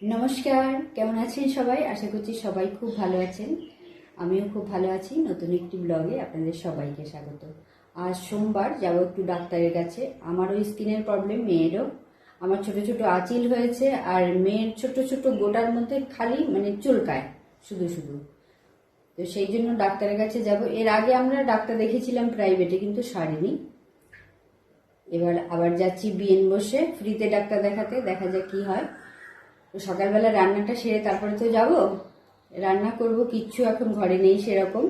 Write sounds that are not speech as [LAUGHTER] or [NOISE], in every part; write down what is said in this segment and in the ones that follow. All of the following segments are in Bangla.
নমস্কার, কেমন আছেন সবাই? আশা করছি সবাই খুব ভালো আছেন। আমিও খুব ভালো আছি। নতুন একটি ব্লগে আপনাদের সবাইকে স্বাগত। আজ সোমবার, যাব একটু ডাক্তারের কাছে। আমারও স্কিনের প্রবলেম, মেয়েরও। আমার ছোট ছোট আঁচিল হয়েছে আর মেয়ের ছোট ছোট গোটার মধ্যে খালি মানে চুলকায়, শুধু শুধু। তো সেই জন্য ডাক্তারের কাছে যাব। এর আগে আমরা ডাক্তার দেখেছিলাম প্রাইভেটে কিন্তু সারেনি। এবার আবার যাচ্ছি বিএন বসে। ফ্রিতে ডাক্তার দেখাতে, দেখা যাক কি হয়। তো সকালবেলা রান্নাটা সেরে তারপরে তো যাব। রান্না করব, কিচ্ছু এখন ঘরে নেই সেরকম।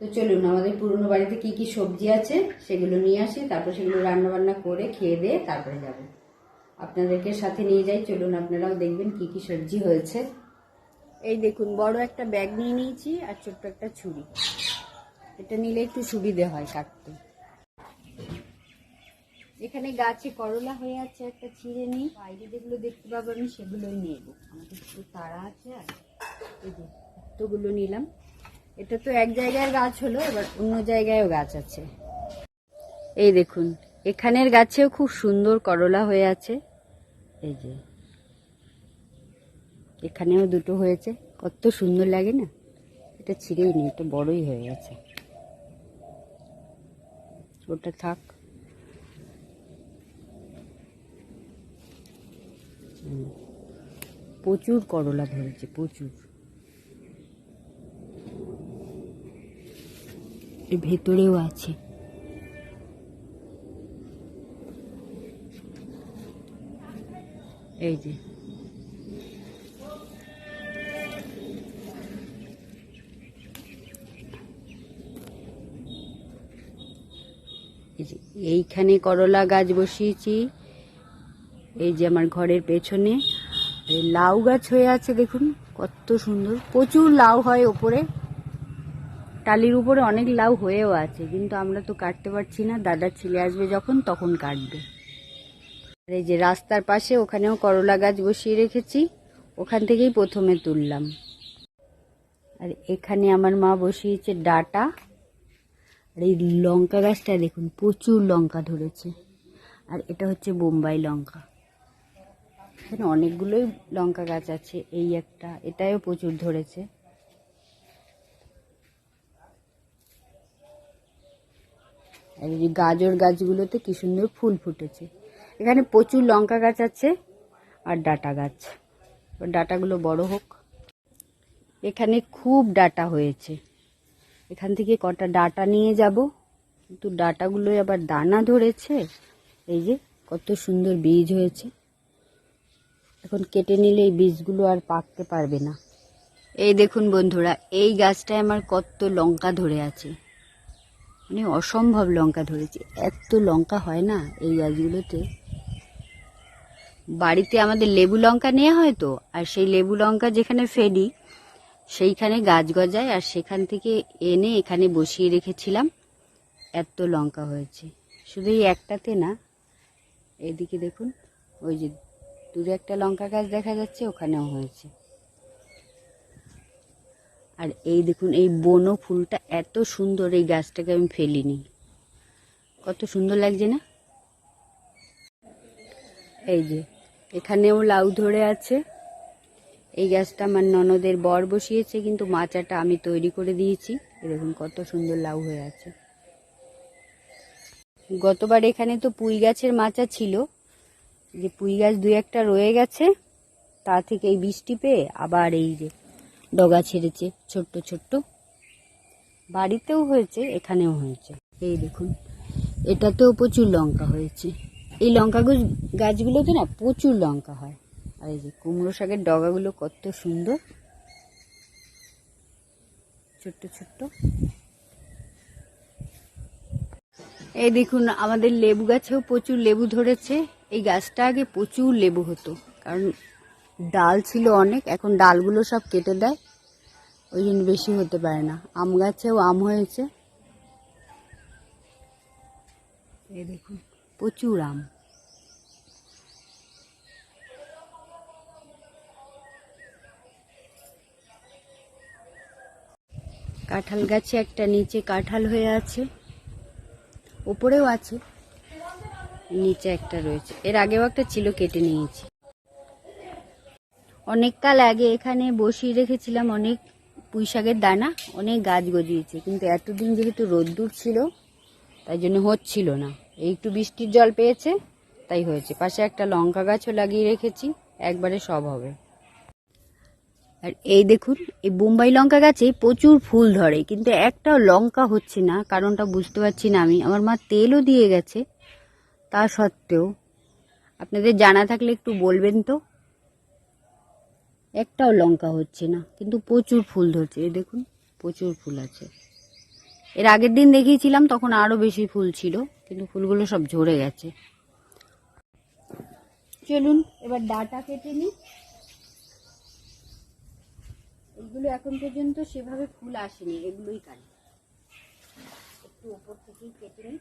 তো চলুন, আমাদের পুরনো বাড়িতে কি কি সবজি আছে সেগুলো নিয়ে আসি, তারপর সেগুলো রান্না বান্না করে খেয়ে দিয়ে তারপরে যাব। আপনাদেরকে সাথে নিয়ে যাই, চলুন আপনারাও দেখবেন কি কি সবজি হয়েছে। এই দেখুন, বড় একটা ব্যাগ নিয়ে নিয়েছি আর ছোট্ট একটা ছুরি। এটা নিলে একটু সুবিধে হয় কাটতে। এখানে গাছে করলা হয়ে আছে, একটা ছিঁড়ে নিই। বাইরে যেগুলো দেখতে পাবো আমি, সেগুলোই নেব। আমাদের একটু তারা আছে, আর এতগুলো নিলাম। এটা তো এক জায়গায় গাছ হলো, এবার অন্য জায়গায়ও গাছ আছে। এই দেখুন, এখানের গাছেও খুব সুন্দর করলা হয়ে আছে। এই যে, এখানেও দুটো হয়েছে। কত সুন্দর লাগে না? এটা ছিঁড়েই নেই এটা বড়ই হয়ে গেছে। ওটা থাক হুম। প্রচুর করলা ধরেছে প্রচুর। ভেতরেও আছে। এই যে এইখানে করলা গাছ বসিয়েছি। এই যে আমার ঘরের পেছনে লাউ গাছ হয়ে আছে, দেখুন, কত সুন্দর। প্রচুর লাউ হয় ওপরে। টালির উপরে অনেক লাউ হয়েও আছে, কিন্তু আমরা তো কাটতে পারছি না। দাদার ছেলে আসবে যখন, তখন কাটবে। আর এই যে রাস্তার পাশে ওখানেও করলা গাছ বসিয়ে রেখেছি, ওখান থেকেই প্রথমে তুললাম। আর এখানে আমার মা বসিয়েছে ডাটা। আর এই লঙ্কা গাছটা, দেখুন, প্রচুর লঙ্কা ধরেছে। আর এটা হচ্ছে বোম্বাই লঙ্কা। এখানে অনেকগুলোই লঙ্কা গাছ আছে, এই একটা। এটাও প্রচুর ধরেছে। আর এই গাজর গাছগুলোতে কি সুন্দর ফুল ফুটেছে। এখানে প্রচুর লঙ্কা গাছ আছে আর ডাটা গাছ। ডাটাগুলো বড় হোক। এখানে খুব ডাটা হয়েছে। এখান থেকে কটা ডাটা নিয়ে যাব। কিন্তু ডাটাগুলো আবার দানা ধরেছে। এই যে কত সুন্দর বীজ হয়েছে। এখন কেটে নিলে এই বীজগুলো আর পাকতে পারবে না। এই দেখুন বন্ধুরা, এই গাছটায় আমার কত লঙ্কা ধরে আছে। মানে অসম্ভব লঙ্কা ধরেছে। এত লঙ্কা হয় না এই গাছগুলোতে? বাড়িতে আমাদের লেবু লঙ্কা নেওয়া হয় তো, আর সেই লেবু লঙ্কা যেখানে ফেলি, সেইখানে গাছ গজায়, আর সেখান থেকে এনে এখানে বসিয়ে রেখেছিলাম। এত লঙ্কা হয়েছে। শুধু এই একটাতে না, এদিকে দেখুন, ওই যে দূরে একটা লঙ্কা গাছ দেখা যাচ্ছে, ওখানেও হয়েছে। আর এই দেখুন, এই বনো ফুলটা এত সুন্দর, এই গাছটাকে আমি ফেলিনি। কত সুন্দর লাগছে না? এই যে, এখানেও লাউ ধরে আছে। এই গাছটা আমার ননদের বর বসিয়েছে, কিন্তু মাচাটা আমি তৈরি করে দিয়েছি। দেখুন, কত সুন্দর লাউ হয়ে আছে। গতবার এখানে তো পুঁই গাছের মাচা ছিল যে পুঁই গাছ দুই একটা রয়ে গেছে, তা থেকে এই বৃষ্টি পেয়ে আবার এই যে ডগা ছেড়েছে, ছোট্ট ছোট্ট। বাড়িতেও হয়েছে, এখানেও হয়েছে। এই দেখুন, এটাতেও প্রচুর লঙ্কা হয়েছে। এই লঙ্কা গাছ- গাছগুলোতে না প্রচুর লঙ্কা হয়। আর এই যে কুমড়ো শাকের ডগাগুলো কত সুন্দর। ছোট্ট ছোট্ট। এই দেখুন, আমাদের লেবু গাছেও প্রচুর লেবু ধরেছে। এই গাছটা আগে প্রচুর লেবু হতো, কারণ ডাল ছিল অনেক, এখন ডালগুলো সব কেটে দেয়, ওই জন্য বেশি হতে পারে না। আম গাছেও আম হয়েছে। এই দেখুন, প্রচুর আম। কাঁঠাল গাছে একটা নিচে কাঁঠাল হয়ে আছে, ওপরেও আছে। নিচে একটা রয়েছে। এর আগেও একটা ছিল, কেটে নিয়েছি। অনেক কাল আগে এখানে বসিয়ে রেখেছিলাম অনেক পুঁই শাকের দানা, অনেক গাছ গজিয়েছে। কিন্তু এতদিন যেহেতু রোদ্দুর ছিল, তাই জন্য হচ্ছিল না। এই একটু বৃষ্টির জল পেয়েছে, তাই হয়েছে। পাশে একটা লঙ্কা গাছও লাগিয়ে রেখেছি, একবারে সব হবে। আর এই দেখুন, এই বোম্বাই লঙ্কা গাছে প্রচুর ফুল ধরে, কিন্তু একটাও লঙ্কা হচ্ছে না, কারণটা বুঝতে পারছি না আমি। আমার মা তেলও দিয়ে গেছে তা সত্ত্বেও আপনাদের জানা থাকলে একটু বলবেন তো? একটাও লঙ্কা হচ্ছে না, কিন্তু প্রচুর ফুল ধরছে। এই দেখুন, প্রচুর ফুল আছে। এর আগের দিন দেখিয়েছিলাম, তখন আরও বেশি ফুল ছিল, কিন্তু ফুলগুলো সব ঝরে গেছে। চলুন, এবার ডাটা কেটে নিই। এগুলো এখন পর্যন্ত সেভাবে ফুল আসেনি, এগুলোই কালি একটু ওপর থেকেই কেটে নিই।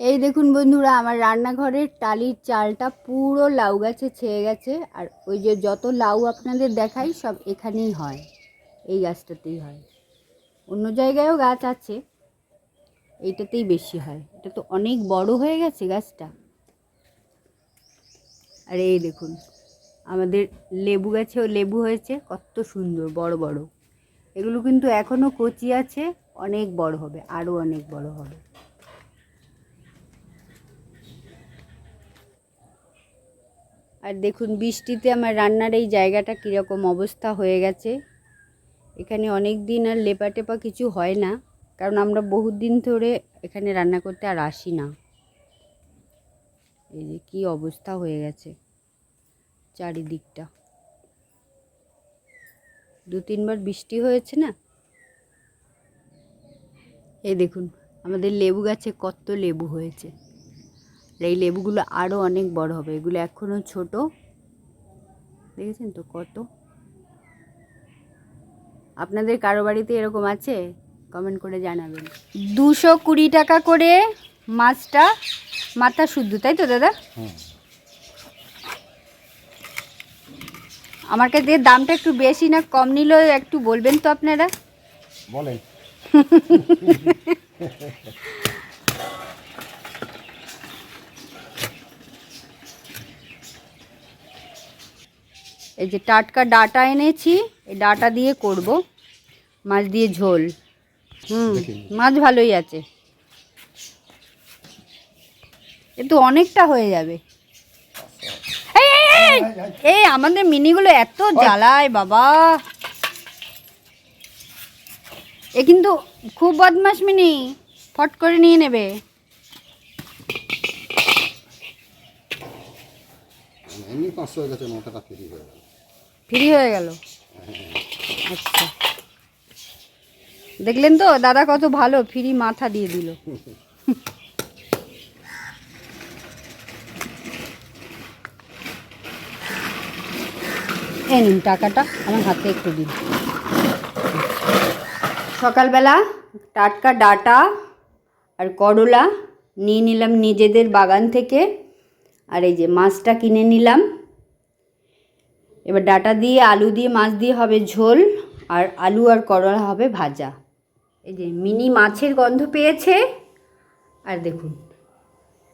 এই দেখুন বন্ধুরা, আমার রান্নাঘরের টালির চালটা পুরো লাউ গাছে ছেয়ে গেছে, আর ওই যে যত লাউ আপনাদের দেখাই সব এখানেই হয়, এই গাছটাতেই হয়। অন্য জায়গায়ও গাছ আছে, এইটাতেই বেশি হয়। এটা তো অনেক বড় হয়ে গেছে গাছটা। আর এই দেখুন, আমাদের লেবু গাছেও লেবু হয়েছে, কত সুন্দর, বড় বড়। এগুলো কিন্তু এখনও কচি আছে, অনেক বড় হবে, আরও অনেক বড় হবে। আর দেখুন, বৃষ্টিতে আমার রান্নার এই জায়গাটা কীরকম অবস্থা হয়ে গেছে। এখানে অনেক দিন আর লেপা টেপা কিছু হয় না, কারণ আমরা বহুত দিন ধরে এখানে রান্না করতে আর আসি না। এই যে কী অবস্থা হয়ে গেছে চারিদিকটা। দু তিনবার বৃষ্টি হয়েছে না? এই দেখুন, আমাদের লেবু গাছে কত লেবু হয়েছে। এই লেবুগুলো আরও অনেক বড় হবে। এগুলো এখনও ছোট। দেখেছেন তো কত? আপনাদের কারও বাড়িতে এরকম আছে? কমেন্ট করে জানাবেন। দুশো কুড়ি টাকা করে মাছটা মাথা শুদ্ধ তাই তো দাদা? আমার কাছে দামটা একটু বেশি না কম নিল একটু বলবেন তো আপনারা? বলেন। [LAUGHS] এই যে টাটকা ডাটা এনেছি এই ডাটা দিয়ে করব। মাছ দিয়ে ঝোল। হুম মাছ ভালোই আছে। এ তো অনেকটা হয়ে যাবে। এই, আমাদের মিনিগুলো এত জ্বালায় বাবা। এ কিন্তু খুব বদমাস মিনি। ফট করে নিয়ে নেবে। এমনি পাঁচশো গেছে হয়ে গেল ফ্রি হয়ে গেল। আচ্ছা। দেখলেন তো, দাদা কত ভালো, ফ্রি মাথা দিয়ে দিল। এ নিন টাকাটা, আমার হাতে একটু দিন। সকালবেলা টাটকা ডাটা আর করলা নিয়ে নিলাম নিজেদের বাগান থেকে, আর এই যে মাছটা কিনে নিলাম। এবার ডাটা দিয়ে, আলু দিয়ে, মাছ দিয়ে হবে ঝোল, আর আলু আর করলা হবে ভাজা। এই যে মিনি মাছের গন্ধ পেয়েছে, আর দেখুন,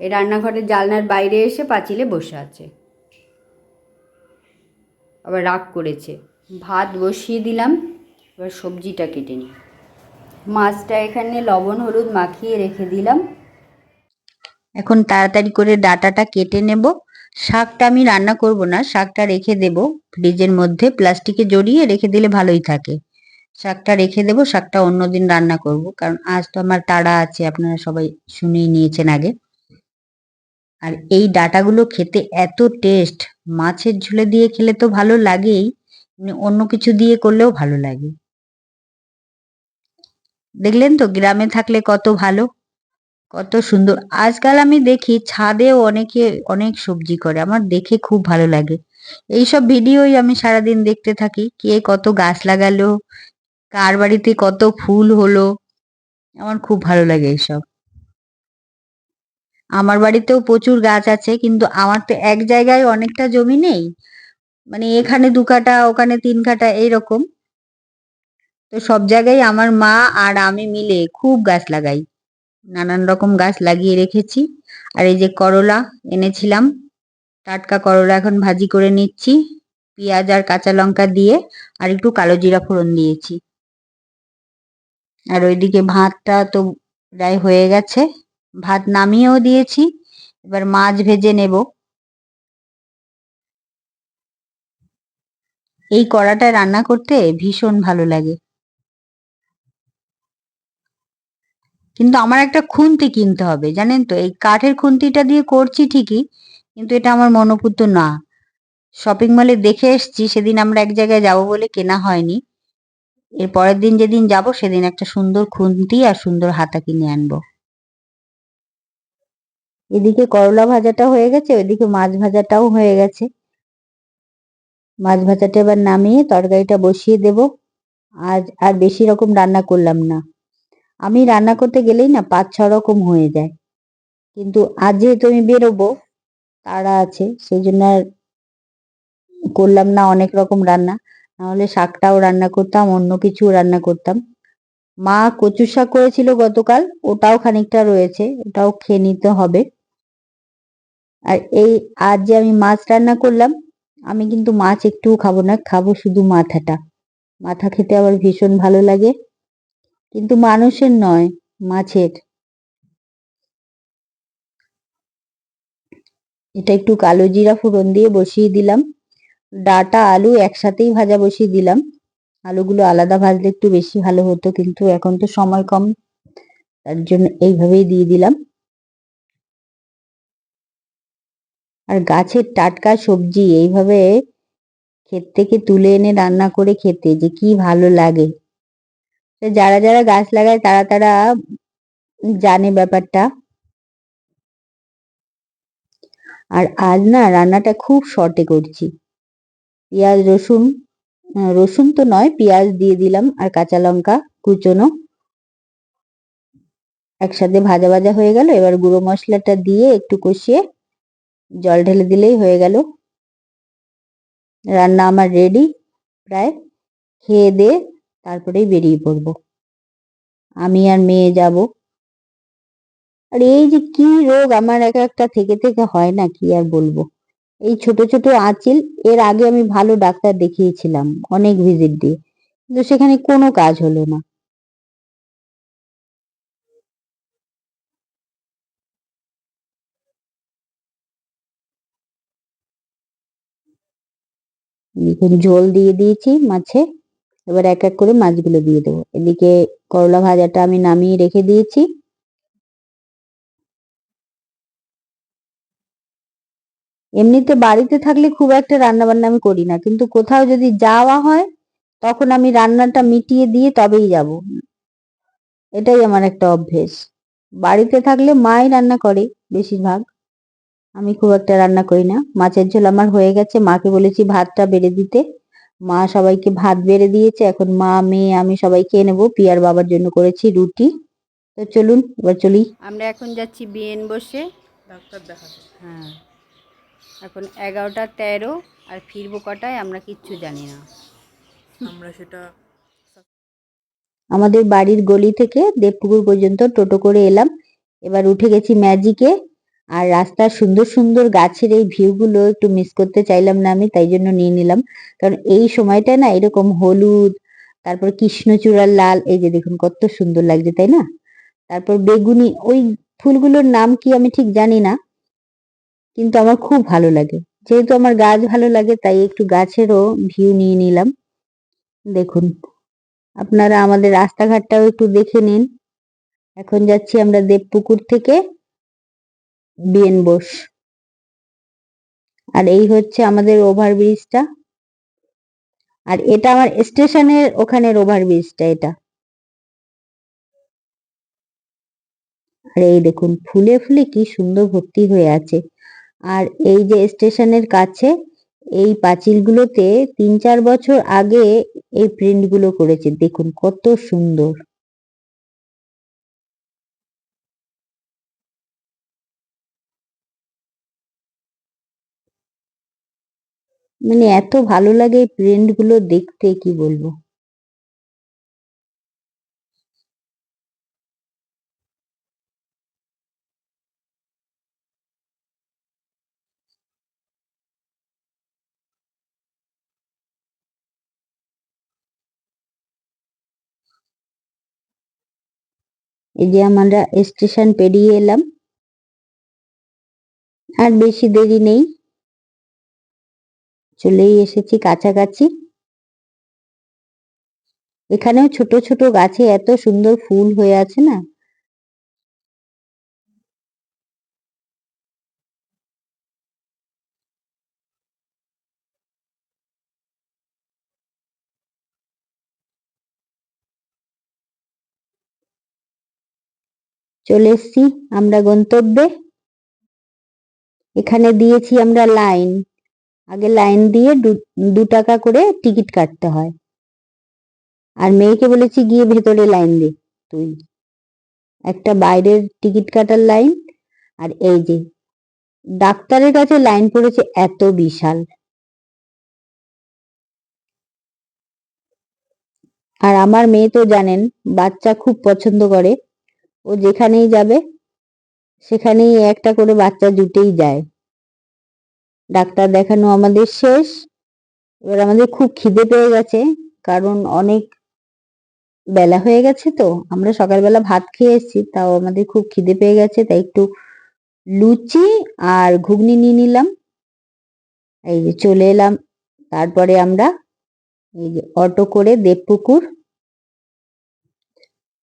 এই রান্নাঘরের জালনার বাইরে এসে পাঁচিলে বসে আছে। আবার রাগ করেছে, ভাত বসিয়ে দিলাম, এবার সবজিটা কেটে নিই। মাছটা এখানে লবণ, হলুদ মাখিয়ে রেখে দিলাম। এখন তাড়াতাড়ি করে ডাটাটা কেটে নেব। শাকটা আমি রান্না করব না, শাকটা রেখে দেব ফ্রিজের মধ্যে, প্লাস্টিকে জড়িয়ে রেখে দিলে ভালোই থাকে। শাকটা রেখে দেব, শাকটা অন্যদিন রান্না করব, কারণ আজ তো আমার তাড়া আছে, আপনারা সবাই শুনেই নিয়েছেন আগে। আর এই ডাটাগুলো খেতে এত টেস্ট, মাছের ঝোলে দিয়ে খেলে তো ভালো লাগেই অন্য কিছু দিয়ে করলেও ভালো লাগে। দেখলেন তো, গ্রামে থাকলে কত ভালো। কত সুন্দর। আজকাল আমি দেখি ছাদেও অনেকে অনেক সবজি করে, আমার দেখে খুব ভালো লাগে। এইসব ভিডিওই আমি সারাদিন দেখতে থাকি, কে কত গাছ লাগালো, কার বাড়িতে কত ফুল হলো, আমার খুব ভালো লাগে এইসব। আমার বাড়িতেও প্রচুর গাছ আছে, কিন্তু আমার তো এক জায়গায় অনেকটা জমি নেই। মানে এখানে দু কাটা, ওখানে তিন কাটা, এইরকম। তো তো সব জায়গায় আমার মা আর আমি মিলে খুব গাছ লাগাই। নানান রকম গাছ লাগিয়ে রেখেছি। আর এই যে করলা এনেছিলাম, টাটকা করলা এখন ভাজি করে নিচ্ছি, পেঁয়াজ আর কাঁচা লঙ্কা দিয়ে, আর একটু কালো জিরা ফোড়ন দিয়েছি। আর ওইদিকে ভাতটা তো প্রায় হয়ে গেছে, ভাত নামিয়েও দিয়েছি, এবার মাছ ভেজে নেব। এই কড়াটা রান্না করতে ভীষণ ভালো লাগে। কিন্তু আমার একটা খুন্তি কিনতে হবে, জানেন তো? এই কাঠের খুন্তিটা দিয়ে করছি ঠিকই, কিন্তু এটা আমার মনোপুত না। শপিং মলে দেখে এসছি, সেদিন আমরা এক জায়গায় যাব বলে কেনা হয়নি। এর পরের দিন যেদিন যাব, সেদিন একটা সুন্দর খুন্তি আর সুন্দর হাতা কিনে আনব। এদিকে করলা ভাজাটা হয়ে গেছে, ওইদিকে মাছ ভাজাটাও হয়ে গেছে। মাছ ভাজাটা এবার নামিয়ে তরকারিটা বসিয়ে দেব। আজ আর বেশি রকম রান্না করলাম না। আমি রান্না করতে গেলেই না পাঁচ, ছ রকম হয়ে যায়। কিন্তু আজ যেহেতু আমি বেরোবো, তারা আছে, সেই জন্য আর করলাম না অনেক রকম রান্না। নাহলে শাকটাও রান্না করতাম, অন্য কিছু রান্না করতাম। মা কচু শাক করেছিল গতকাল, ওটাও খানিকটা রয়েছে, ওটাও খেয়ে নিতে হবে। আর এই আজ যে আমি মাছ রান্না করলাম, আমি কিন্তু মাছ একটুও খাব না, খাব শুধু মাথাটা। মাথা খেতে আবার ভীষণ ভালো লাগে। কিন্তু মানুষের নয়, মাছের। এটা একটু কালো জিরা ফোড়ন দিয়ে বসিয়ে দিলাম। ডাটা, আলু একসাথেই ভাজা বসিয়ে দিলাম। আলুগুলো আলাদা ভাজলে একটু বেশি ভালো হতো, কিন্তু এখন তো সময় কম, তার জন্য এইভাবেই দিয়ে দিলাম। আর গাছের টাটকা সবজি, এইভাবে ক্ষেত থেকে তুলে এনে রান্না করে খেতে যে কি ভালো লাগে। যারা যারা গাছ লাগায় তারা তারা জানে ব্যাপারটা। আর আজ না রান্নাটা খুব শর্টে করছি। পেঁয়াজ, রসুন রসুন তো নয়, পেঁয়াজ দিয়ে দিলাম আর কাঁচা লঙ্কা কুচোনো। একসাথে ভাজা ভাজা হয়ে গেল, এবার গুঁড়ো মশলাটা দিয়ে একটু কষিয়ে জল ঢেলে দিলেই হয়ে গেল। রান্না আমার রেডি প্রায়। খেয়ে দিয়ে তারপরেই বেরিয়ে পড়ব। আমি আর মেয়ে যাব। আর এই যে কি রোগ আমার এক একটা থেকে থেকে হয় না, কি আর বলব? এই ছোট ছোট আঁচিল, এর আগে আমি ভালো ডাক্তার দেখিয়েছিলাম, অনেক ভিজিট দিয়ে। কিন্তু সেখানে কোনো কাজ হলো না। ঝোল দিয়ে দিয়েছি মাছে। এবার এক এক করে মাছগুলো দিয়ে দেবো। এদিকে করলা ভাজাটা আমি নামিয়ে রেখে দিয়েছি। এমনিতে বাড়িতে থাকলে খুব একটা রান্না বান্না আমি করি না, কিন্তু কোথাও যদি যাওয়া হয়, তখন আমি রান্নাটা মিটিয়ে দিয়ে তবেই যাব। এটাই আমার একটা অভ্যেস। বাড়িতে থাকলে মাই রান্না করে বেশিরভাগ। আমি খুব একটা রান্না করি না। মাছের ঝোল আমার হয়ে গেছে। মাকে বলেছি ভাতটা বেড়ে দিতে। মা সবাইকে ভাত বেড়ে দিয়েছে। এখন মা মেয়ে আমি সবাই খেয়ে নেব। পিয়ার বাবার জন্য করেছি রুটি। তো চলুন এবার চলি। আমরা এখন যাচ্ছি বিএন বসে। ডাক্তার দেখাতে। হ্যাঁ। এখন এগারোটা তেরো আর ফিরবো কটায় আমরা কিচ্ছু জানি না। আমরা সেটা আমাদের বাড়ির গলি থেকে দেবপুকুর পর্যন্ত টোটো করে এলাম। এবার উঠে গেছি ম্যাজিকে। আর রাস্তার সুন্দর সুন্দর গাছের এই ভিউগুলো একটু মিস করতে চাইলাম না আমি, তাই জন্য নিয়ে নিলাম। কারণ এই সময়টা না এরকম হলুদ, তারপর কৃষ্ণচূড়ার লাল, এই যে দেখুন কত সুন্দর লাগছে, তাই না? তারপর বেগুনি, ওই ফুলগুলোর নাম কি আমি ঠিক জানি না, কিন্তু আমার খুব ভালো লাগে। যেহেতু আমার গাছ ভালো লাগে, তাই একটু গাছেরও ভিউ নিয়ে নিলাম। দেখুন, আপনারা আমাদের রাস্তাঘাটটাও একটু দেখে নিন। এখন যাচ্ছি আমরা দেবপুকুর থেকে। বিএন বোস। আর এই হচ্ছে আমাদের ওভারব্রিজটা আর এটা আমার স্টেশনের ওখানের ওভারব্রিজটা এটা। আর এই দেখুন, ফুলে ফুলে কি সুন্দর ভর্তি হয়ে আছে। আর এই যে স্টেশনের কাছে, এই পাঁচিলগুলোতে তিন চার বছর আগে এই প্রিন্টগুলো করেছে। দেখুন কত সুন্দর। মানে এত ভালো লাগে এই প্লেন্টগুলো দেখতে, কি বলব? এই যে আমরা স্টেশন পেরিয়ে এলাম। আর বেশি দেরি নেই। চলেই এসেছি কাছাকাছি। এখানেও ছোট ছোট গাছে এত সুন্দর ফুল হয়ে আছে না? চলে এসছি আমরা গন্তব্যে। এখানে দিয়েছি আমরা লাইন। আগে লাইন দিয়ে দু- টাকা করে টিকিট কাটতে হয়। আর মেয়েকে বলেছি, গিয়ে ভেতরে লাইন দে, তুই। একটা বাইরের টিকিট কাটার লাইন, আর এই যে, ডাক্তারের কাছে লাইন পড়েছে এত বিশাল। আর আমার মেয়ে তো জানেন, বাচ্চা খুব পছন্দ করে। ও যেখানেই যাবে, সেখানেই একটা করে বাচ্চা জুটেই যায়। ডাক্তার দেখানো আমাদের শেষ। এবার আমাদের খুব খিদে পেয়ে গেছে, কারণ অনেক বেলা হয়ে গেছে তো। আমরা সকালবেলা ভাত খেয়ে এসেছি, তাও আমাদের খুব খিদে পেয়ে গেছে, তাই একটু লুচি আর ঘুগনি নিয়ে নিলাম। এই যে চলে এলাম, তারপরে আমরা এই যে অটো করে দেবপুকুর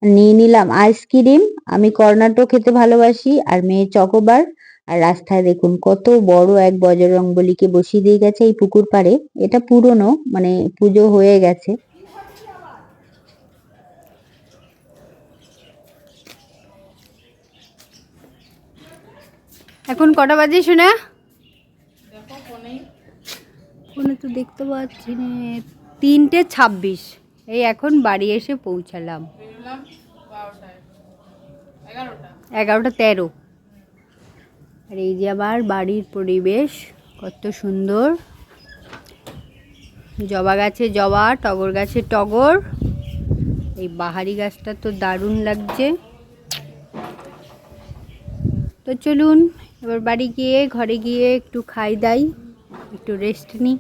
নিয়ে নিলাম। আইসক্রিম, আমি কর্নাটো খেতে ভালোবাসি, আর মেয়ে চকোবার। আর রাস্তায় দেখুন কত বড় এক বজরং বলিকে বসিয়ে দিয়ে গেছে এই পুকুর পাড়ে। এটা পুরনো মানে পুজো হয়ে গেছে। এখন কটা বাজে শোনা ফোনে তো দেখতে পাচ্ছি না। তিনটে ছাব্বিশ। এই এখন বাড়ি এসে পৌঁছালাম। এগারোটা তেরো। আর এই যে আবার বাড়ির পরিবেশ, কত সুন্দর। জবা গাছে জবা, টগর গাছে টগর। এই বাহারি গাছটা তো দারুণ লাগছে। তো চলুন, এবার বাড়ি গিয়ে, ঘরে গিয়ে একটু খাই দাই, একটু রেস্ট নিই।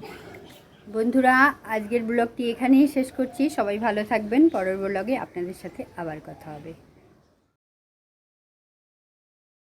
বন্ধুরা, আজকের ব্লগটি এখানেই শেষ করছি। সবাই ভালো থাকবেন। পরের ব্লগে আপনাদের সাথে আবার কথা হবে।